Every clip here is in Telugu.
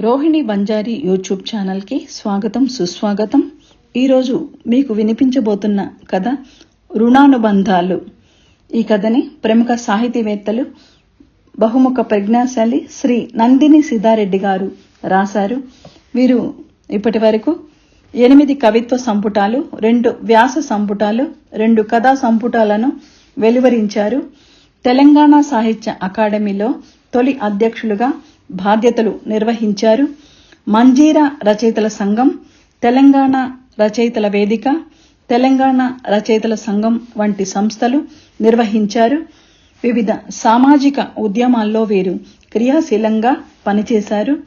రోహిణి బంజారీ యూట్యూబ్ ఛానల్కి స్వాగతం సుస్వాగతం. ఈరోజు మీకు వినిపించబోతున్న కథ రుణానుబంధాలు. ఈ కథని ప్రముఖ సాహితీవేత్తలు బహుముఖ ప్రజ్ఞాశాలి శ్రీ నందిని సిద్ధారెడ్డి గారు రాశారు. వీరు ఇప్పటి వరకు ఎనిమిది కవిత్వ సంపుటాలు రెండు వ్యాస సంపుటాలు రెండు కథా సంపుటాలను వెలువరించారు. తెలంగాణ సాహిత్య అకాడమీలో తొలి అధ్యక్షులుగా బాధ్యతలు నిర్వహించారు. మంజీరా రచయితల సంఘం తెలంగాణ రచయితల వేదిక తెలంగాణ రచయితల సంఘం వంటి సంస్థలు నిర్వహించారు. వివిధ సామాజిక ఉద్యమాల్లో వీరు క్రియాశీలంగా పనిచేశారు.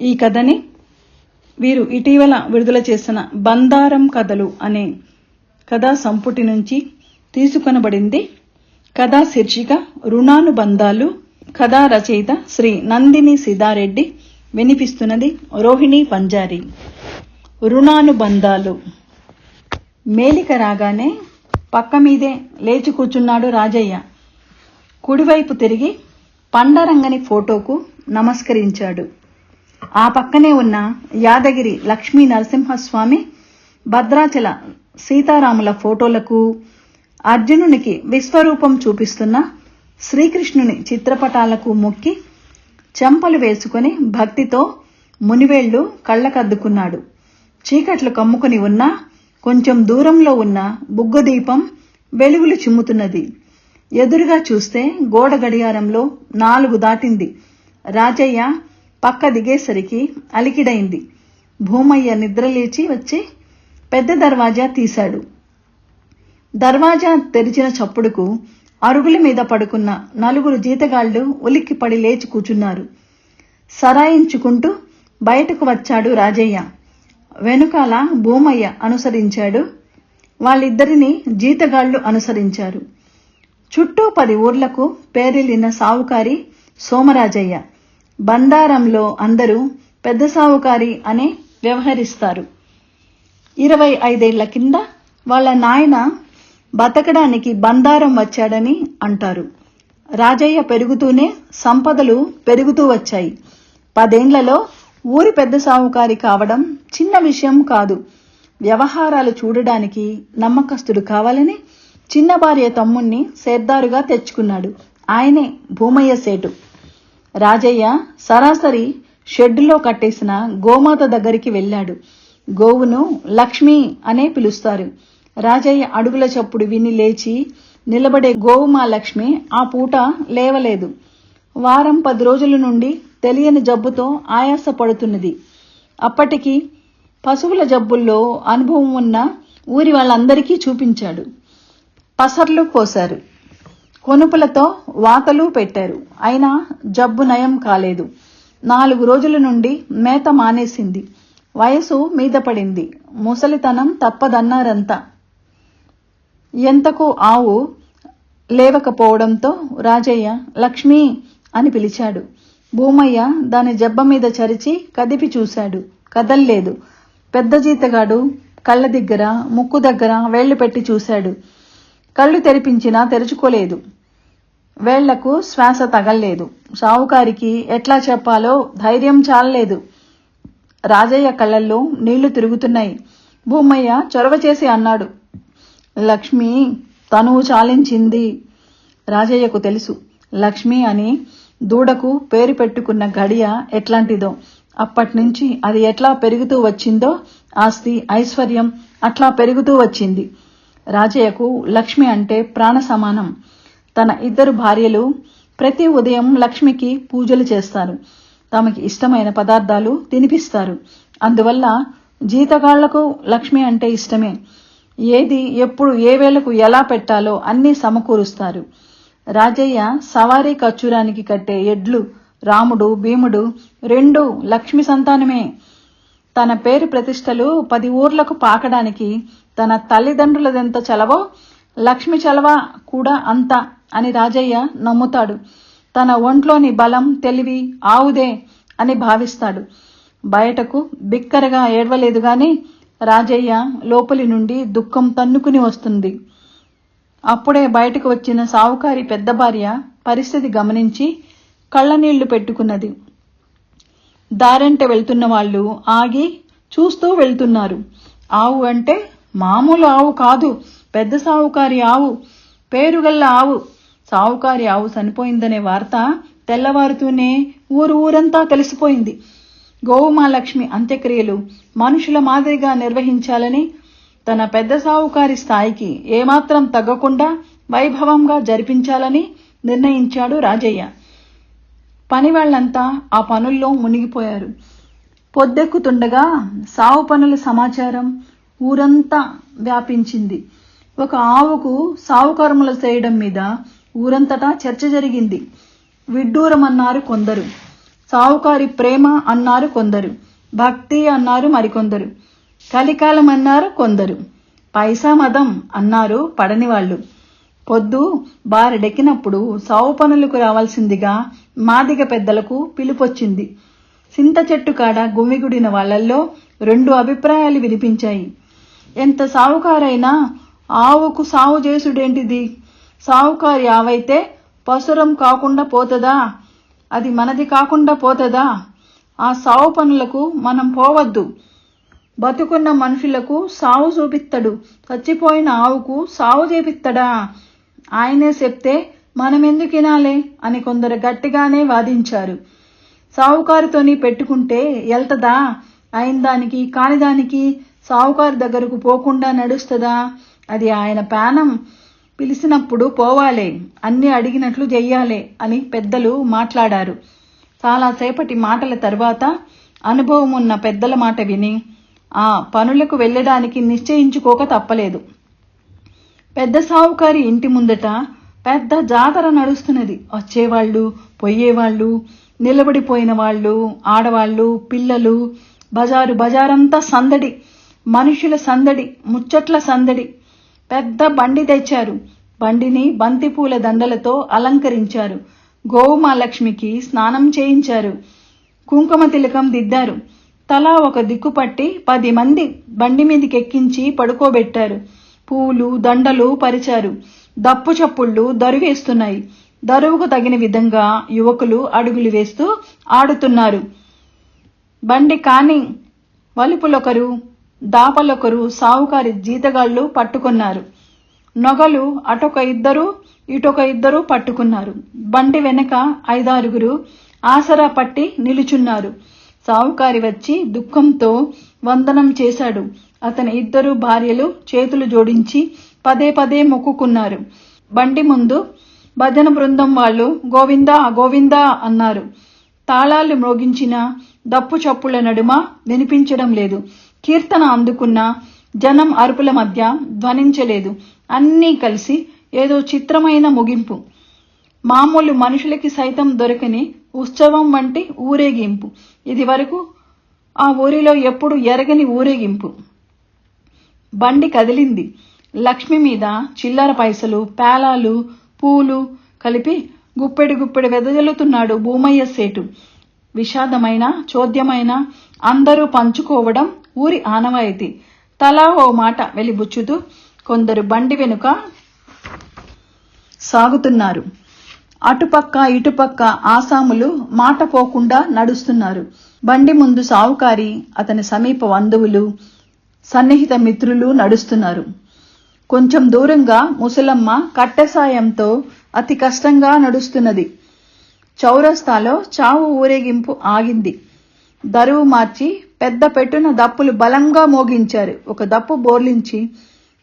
ఈ కథని వీరు ఇటీవల విడుదల చేసిన బందారం కథలు అనే కథా సంపుటి నుంచి తీసుకొనబడింది. కథా శీర్షిక రుణానుబంధాలు కథా రచయిత శ్రీ నందిని సిదారెడ్డి వినిపిస్తున్నది రోహిణి పంజారి. రుణానుబంధాలు. మేలిక రాగానే పక్క మీదే లేచి కూర్చున్నాడు రాజయ్య. కుడివైపు తిరిగి పండరంగని ఫోటోకు నమస్కరించాడు. ఆ పక్కనే ఉన్న యాదగిరి లక్ష్మీ నరసింహస్వామి భద్రాచల సీతారాముల ఫోటోలకు అర్జునునికి విశ్వరూపం చూపిస్తున్న శ్రీకృష్ణుని చిత్రపటాలకు మొక్కి చెంపలు వేసుకొని భక్తితో మునివేళ్ళు కళ్ళకద్దుకున్నాడు. చీకట్లు కమ్ముకుని ఉన్న కొంచెం దూరంలో ఉన్న బుగ్గదీపం వెలుగులు చిమ్ముతున్నది. ఎదురుగా చూస్తే గోడ గడియారంలో నాలుగు దాటింది. రాజయ్య పక్క దిగేసరికి అలికిడైంది. భూమయ్య నిద్రలేచి వచ్చి పెద్ద దర్వాజా తీశాడు. దర్వాజా తెరిచిన చప్పుడుకు అరుగుల మీద పడుకున్న నలుగురు జీతగాళ్ళు ఉలిక్కిపడి లేచి కూచున్నారు. సరాయించుకుంటూ బయటకు వచ్చాడు రాజయ్య. వెనుకాల భూమయ్య అనుసరించాడు. వాళ్ళిద్దరిని జీతగాళ్ళు అనుసరించారు. చుట్టూ పది ఊర్లకు పేరిల్లిన సావుకారి సోమరాజయ్య. బండారంలో అందరూ పెద్ద సావుకారి అనే వ్యవహరిస్తారు. ఇరవై ఐదేళ్ళ కింద వాళ్ళ నాయన బతకడానికి బందారం వచ్చాడని అంటారు. రాజయ్య పెరుగుతూనే సంపదలు పెరుగుతూ వచ్చాయి. పదేండ్లలో ఊరి పెద్ద సావుకారి కావడం చిన్న విషయం కాదు. వ్యవహారాలు చూడడానికి నమ్మకస్తుడు కావాలని చిన్న భార్య తమ్ముణ్ణి సేద్దారుగా తెచ్చుకున్నాడు. ఆయనే భూమయ్య సేటు. రాజయ్య సరాసరి షెడ్డులో కట్టేసిన గోమాత దగ్గరికి వెళ్ళాడు. గోవును లక్ష్మి అనే పిలుస్తారు. రాజయ్య అడుగుల చప్పుడు విని లేచి నిలబడే గోవుమా లక్ష్మి ఆ పూట లేవలేదు. వారం పది రోజుల నుండి తెలియని జబ్బుతో ఆయాస పడుతున్నది అప్పటికి పశువుల జబ్బుల్లో అనుభవం ఉన్న ఊరి వాళ్ళందరికీ చూపించాడు. పసర్లు కోశారు. కొనుపులతో వాతలు పెట్టారు. అయినా జబ్బు నయం కాలేదు. నాలుగు రోజుల నుండి మేత మానేసింది. వయసు మీద పడింది. ముసలితనం తప్పదన్నారంతా. ఎంతకు ఆవు లేవకపోవడంతో రాజయ్య లక్ష్మి అని పిలిచాడు. భూమయ్య దాని జబ్బ మీద చరిచి కదిపి చూశాడు. కదల్లేదు. పెద్ద జీతగాడు కళ్ళ దగ్గర ముక్కు దగ్గర వేళ్ళు పెట్టి చూశాడు. కళ్ళు తెరిపించినా తెరుచుకోలేదు. వేళ్ళకు శ్వాస తగల్లేదు. సావుకారికి ఎట్లా చెప్పాలో ధైర్యం చాలలేదు. రాజయ్య కళ్ళల్లో నీళ్ళు తిరుగుతున్నాయి. భూమయ్య చొరవ చేసి అన్నాడు. లక్ష్మి తనువు చాలించింది. రాజయ్యకు తెలుసు లక్ష్మి అని దూడకు పేరు పెట్టుకున్న గడియ ఎట్లాంటిదో. అప్పటినుంచి అది ఎట్లా పెరుగుతూ వచ్చిందో ఆస్తి ఐశ్వర్యం అట్లా పెరుగుతూ వచ్చింది. రాజయ్యకు లక్ష్మి అంటే ప్రాణ సమానం. తన ఇద్దరు భార్యలు ప్రతి ఉదయం లక్ష్మికి పూజలు చేస్తారు. తమకి ఇష్టమైన పదార్థాలు తినిపిస్తారు. అందువల్ల జీతగాళ్ళకు లక్ష్మి అంటే ఇష్టమే. ఏది ఎప్పుడు ఏ వేళకు ఎలా పెట్టాలో అన్నీ సమకూరుస్తారు. రాజయ్య సవారీ కచ్చూరానికి కట్టే ఎడ్లు రాముడు భీముడు రెండు లక్ష్మి సంతానమే. తన పేరు ప్రతిష్టలు పది ఊర్లకు పాకడానికి తన తల్లిదండ్రులదెంత చలవో లక్ష్మి చలవ కూడా అంత అని రాజయ్య నమ్ముతాడు. తన ఒంట్లోని బలం తెలివి ఆవుదే అని భావిస్తాడు. బయటకు బిక్కరగా ఏడవలేదు గాని రాజయ్య లోపలి నుండి దుఃఖం తన్నుకుని వస్తుంది. అప్పుడే బయటకు వచ్చిన సావుకారి పెద్ద భార్య పరిస్థితి గమనించి కళ్ళనీళ్ళు పెట్టుకున్నది. దారంట వెళ్తున్న వాళ్ళు ఆగి చూస్తూ వెళ్తున్నారు. ఆవు అంటే మామూలు ఆవు కాదు పెద్ద సావుకారి ఆవు పేరుగల్ల ఆవు. సావుకారి ఆవు చనిపోయిందనే వార్త తెల్లవారుతూనే ఊరు ఊరంతా తెలిసిపోయింది. గోవుమాలక్ష్మి అంత్యక్రియలు మనుషుల మాదిరిగా నిర్వహించాలని తన పెద్ద సావుకారి స్థాయికి ఏమాత్రం తగ్గకుండా వైభవంగా జరిపించాలని నిర్ణయించాడు రాజయ్య. పని వాళ్ళంతా ఆ పనుల్లో మునిగిపోయారు. పొద్దెక్కుతుండగా సావు పనుల సమాచారం ఊరంతా వ్యాపించింది. ఒక ఆవుకు సావు కర్మలు చేయడం మీద ఊరంతటా చర్చ జరిగింది. విడ్డూరమన్నారు కొందరు. సావుకారి ప్రేమ అన్నారు కొందరు. భక్తి అన్నారు మరికొందరు. కలికాలం అన్నారు కొందరు. పైసా మదం అన్నారు పడని వాళ్ళు. పొద్దు బారెడెక్కినప్పుడు సావు పనులకు రావాల్సిందిగా మాదిగ పెద్దలకు పిలుపొచ్చింది. సింత చెట్టు కాడ గుమిగుడిన వాళ్ళల్లో రెండు అభిప్రాయాలు వినిపించాయి. ఎంత సావుకారైనా ఆవుకు సావు చేసుడేంటిది? సావుకారి ఆవైతే పసురం కాకుండా పోతదా? అది మనది కాకుండా పోతుందా? ఆ సావు పనులకు మనం పోవద్దు. బతుకున్న మనుషులకు సావు చూపిస్తాడు చచ్చిపోయిన ఆవుకు సావు చేపిస్తాడా ఆయనే చెప్తే మనమెందుకు వినాలే? అని కొందరు గట్టిగానే వాదించారు. సావుకారితోని పెట్టుకుంటే ఎల్తదా అయిన దానికి కాని దానికి సావుకారి దగ్గరకు పోకుండా నడుస్తుందా? అది ఆయన పానం పిలిచినప్పుడు పోవాలే అన్ని అడిగినట్లు చెయ్యాలే అని పెద్దలు మాట్లాడారు. చాలాసేపటి మాటల తర్వాత అనుభవం ఉన్న పెద్దల మాట విని ఆ పనులకు వెళ్ళడానికి నిశ్చయించుకోక తప్పలేదు. పెద్ద సావుకారి ఇంటి ముందట పెద్ద జాతర నడుస్తున్నది. వచ్చేవాళ్ళు పోయేవాళ్ళు నిలబడిపోయిన వాళ్ళు ఆడవాళ్ళు పిల్లలు బజారు బజారంతా సందడి మనుషుల సందడి ముచ్చట్ల సందడి. పెద్ద బండి తెచ్చారు. బండిని బంతిపూల దండలతో అలంకరించారు. గోవుమాలక్ష్మికి స్నానం చేయించారు. కుంకుమ తిలకం దిద్దారు. తలా ఒక దిక్కు పట్టి పది మంది బండి మీదకి ఎక్కించి పడుకోబెట్టారు. పూలు దండలు పరిచారు. దప్పు చప్పుళ్ళు దరువేస్తున్నాయి. దరువుకు తగిన విధంగా యువకులు అడుగులు వేస్తూ ఆడుతున్నారు. బండి కాని వలుపులొకరు దాపలొకరు సావుకారి జీతగాళ్ళు పట్టుకున్నారు. నొగలు అటొక ఇద్దరు ఇటొక ఇద్దరు పట్టుకున్నారు. బండి వెనక ఐదారుగురు ఆసరా పట్టి నిలుచున్నారు. సావుకారి వచ్చి దుఃఖంతో వందనం చేశాడు. అతని ఇద్దరు భార్యలు చేతులు జోడించి పదే పదే మొక్కుకున్నారు. బండి ముందు భజన బృందం వాళ్ళు గోవిందా గోవిందా అన్నారు. తాళాలు మ్రోగించిన దప్పు చప్పుల నడుమ వినిపించడం లేదు. కీర్తన అందుకున్న జనం అరుపుల మధ్య ధ్వనించలేదు. అన్నీ కలిసి ఏదో చిత్రమైన ముగింపు. మామూలు మనుషులకి సైతం దొరకని ఉత్సవం వంటి ఊరేగింపు. ఇది వరకు ఆ ఊరిలో ఎప్పుడు ఎరగని ఊరేగింపు. బండి కదిలింది. లక్ష్మి మీద చిల్లర పైసలు పేలాలు పూలు కలిపి గుప్పెడి గుప్పెడి వెదజల్లుతున్నాడు భూమయ్య సేటు. విషాదమైన చోద్యమైన అందరూ పంచుకోవడం ఊరి ఆనవాయితీ. తలా ఓ మాట వెలిబుచ్చుతూ కొందరు బండి వెనుక సాగుతున్నారు. అటుపక్క ఇటుపక్క ఆసాములు మాట పోకుండా నడుస్తున్నారు. బండి ముందు సావుకారి అతని సమీప బంధువులు సన్నిహిత మిత్రులు నడుస్తున్నారు. కొంచెం దూరంగా ముసలమ్మ కట్టె సాయంతో అతి కష్టంగా నడుస్తున్నది. చౌరస్తాలో చావు ఊరేగింపు ఆగింది. దరువు మార్చి పెద్ద పెట్టున దప్పులు బలంగా మోగించారు. ఒక దప్పు బోర్లించి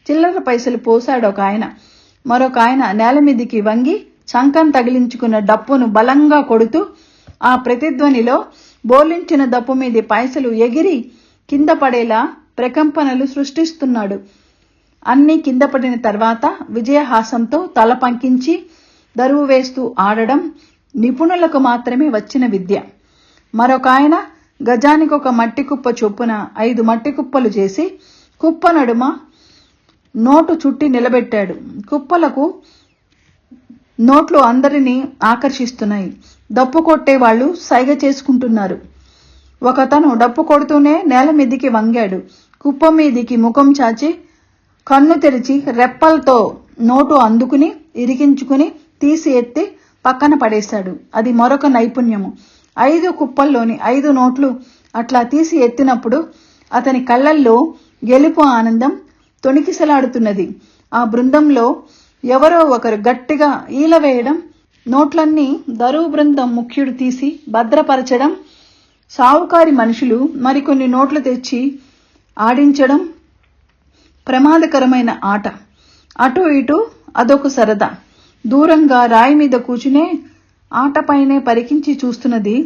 చిల్లర పైసలు పోశాడు ఒక ఆయన. మరొక ఆయన నేల మీదికి వంగి చంకం తగిలించుకున్న డప్పును బలంగా కొడుతూ ఆ ప్రతిధ్వనిలో బోర్లించిన దప్పు మీది పైసలు ఎగిరి కింద పడేలా ప్రకంపనలు సృష్టిస్తున్నాడు. అన్నీ కింద పడిన తర్వాత విజయహాసంతో తల పంకించి దరువు వేస్తూ ఆడడం నిపుణులకు మాత్రమే వచ్చిన విద్య. మరొక ఆయన గజానికి ఒక మట్టి కుప్ప చొప్పున ఐదు మట్టి కుప్పలు చేసి కుప్ప నడుమ నోటు చుట్టి నిలబెట్టాడు. కుప్పలకు నోట్లు అందరినీ ఆకర్షిస్తున్నాయి. డప్పు కొట్టే వాళ్ళు సైగ చేసుకుంటున్నారు. ఒకతను డప్పు కొడుతూనే నేల మీదికి వంగాడు. కుప్ప మీదికి ముఖం చాచి కన్ను తెరిచి రెప్పలతో నోటు అందుకుని ఇరిగించుకుని తీసి ఎత్తి పక్కన పడేశాడు. అది మరొక నైపుణ్యము. ఐదు కుప్పల్లోని ఐదు నోట్లు అట్లా తీసి ఎత్తినప్పుడు అతని కళ్ళల్లో గెలుపు ఆనందం తొణికిసలాడుతున్నది. ఆ బృందంలో ఎవరో ఒకరు గట్టిగా ఈల వేయడం నోట్లన్నీ దరువు బృందం ముఖ్యుడు తీసి భద్రపరచడం సావుకారి మనుషులు మరికొన్ని నోట్లు తెచ్చి ఆడించడం ప్రమాదకరమైన ఆట. అటు ఇటు అదొక సరదా. దూరంగా రాయి మీద కూర్చునే ఆటపైనే పరికించి చూస్తున్నది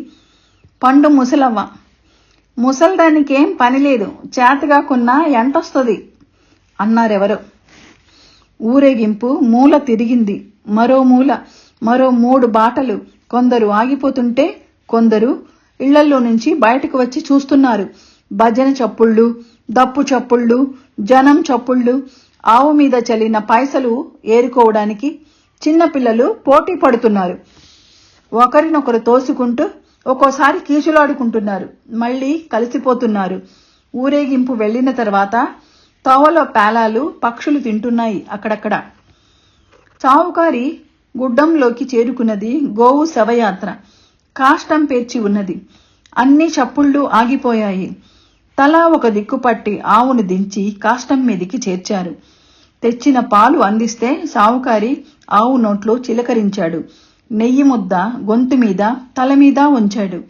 పండు ముసలవ్వ. ముసలదానికేం పని లేదు చేతగా కొన్నా ఎంటొస్తుంది అన్నారెవరో. ఊరేగింపు మూల తిరిగింది. మరో మూల మరో మూడు బాటలు. కొందరు ఆగిపోతుంటే కొందరు ఇళ్ళలో నుంచి బయటకు వచ్చి చూస్తున్నారు. భజన చప్పుళ్ళు దప్పు చప్పుళ్ళు జనం చప్పుళ్ళు ఆవు మీద చల్లిన పైసలు ఏరుకోవడానికి చిన్నపిల్లలు పోటీ పడుతున్నారు. ఒకరినొకరు తోసుకుంటూ ఒక్కోసారి కీచులాడుకుంటున్నారు మళ్ళీ కలిసిపోతున్నారు. ఊరేగింపు వెళ్ళిన తర్వాత తోవలో పేలాలు పక్షులు తింటున్నాయి అక్కడక్కడ. చావుకారి గుడ్డంలోకి చేరుకున్నది గోవు శవయాత్ర. కాష్టం పేర్చి ఉన్నది. అన్ని చప్పుళ్ళు ఆగిపోయాయి. తలా ఒక దిక్కుపట్టి ఆవును దించి కాష్టం మీదికి చేర్చారు. తెచ్చిన పాలు అందిస్తే సావుకారి ఆవు నోట్లో చిలకరించాడు. నెయ్యి ముద్ద గొంతు మీద తల మీద ఉంచాడు.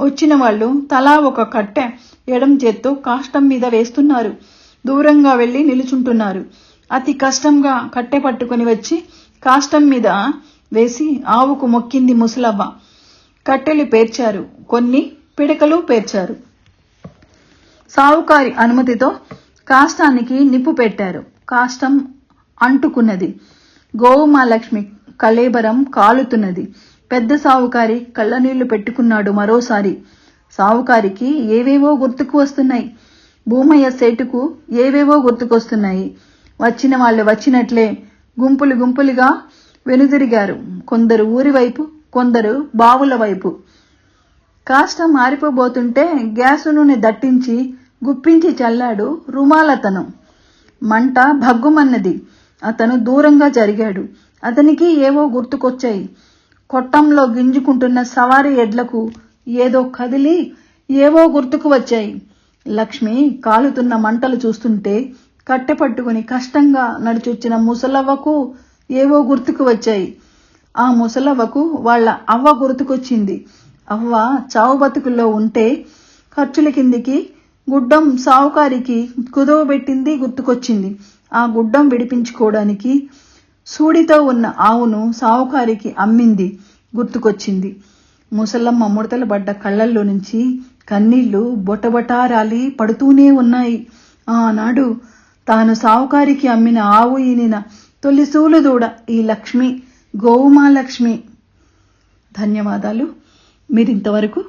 వచ్చిన వాళ్ళు తలా ఒక కట్టె ఎడం చేత్తో కాష్టం మీద వేస్తున్నారు. దూరంగా వెళ్ళి నిలుచుంటున్నారు. అతి కష్టంగా కట్టె పట్టుకుని వచ్చి కాష్టం మీద వేసి ఆవుకు మొక్కింది ముసలవ్వ. కట్టెలు పేర్చారు. కొన్ని పిడకలు పేర్చారు. సావుకారి అనుమతితో కాష్టానికి నిప్పు పెట్టారు. కాష్టం అంటుకున్నది. గోవుమాలక్ష్మి కళేబరం కాలుతున్నది. పెద్ద సావుకారి కళ్ళనీళ్ళు పెట్టుకున్నాడు మరోసారి. సావుకారికి ఏవేవో గుర్తుకు వస్తున్నాయి. భూమయ్య సేటుకు ఏవేవో గుర్తుకొస్తున్నాయి. వచ్చిన వాళ్ళు వచ్చినట్లే గుంపులు గుంపులుగా వెనుదిరిగారు. కొందరు ఊరి వైపు కొందరు బావుల వైపు. కాస్త మారిపోబోతుంటే గ్యాసు నూనె దట్టించి గుప్పించి చల్లాడు రుమాలతను. మంట భగ్గుమన్నది. అతను దూరంగా జరిగాడు. అతనికి ఏవో గుర్తుకొచ్చాయి. కొట్టంలో గింజుకుంటున్న సవారీ ఎడ్లకు ఏదో కదిలి ఏవో గుర్తుకు వచ్చాయి. లక్ష్మి కాలుతున్న మంటలు చూస్తుంటే కట్టె పట్టుకుని కష్టంగా నడిచొచ్చిన ముసలవ్వకు ఏవో గుర్తుకు వచ్చాయి. ఆ ముసలవ్వకు వాళ్ళ అవ్వ గుర్తుకొచ్చింది. అవ్వ చావు బతుకుల్లో ఉంటే ఖర్చుల కిందికి గుడ్డం సావుకారికి కుదవబెట్టింది గుర్తుకొచ్చింది. ఆ గుడ్డం విడిపించుకోవడానికి సూడితో ఉన్న ఆవును సావుకారికి అమ్మింది గుర్తుకొచ్చింది. ముసలమ్మ ముడతలు పడ్డ కళ్ళల్లో నుంచి కన్నీళ్ళు బొటబొటారాలి పడుతూనే ఉన్నాయి. ఆనాడు తాను సావుకారికి అమ్మిన ఆవు ఈనిన తొలి సూలు దూడ ఈ లక్ష్మి గోవుమాలక్ష్మి ధన్యవాదాలు. మీరింతవరకు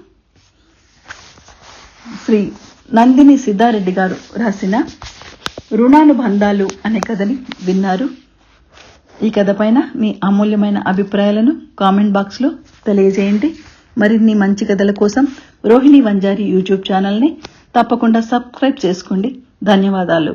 శ్రీ నందిని సిద్ధారెడ్డి గారు రాసిన రుణానుబంధాలు అనే కథని విన్నారు. ఈ కథ పైన మీ అమూల్యమైన అభిప్రాయాలను కామెంట్ బాక్స్లో తెలియజేయండి. మరిన్ని మంచి కథల కోసం రోహిణి వంజారి యూట్యూబ్ ఛానల్ని తప్పకుండా సబ్స్క్రైబ్ చేసుకోండి. ధన్యవాదాలు.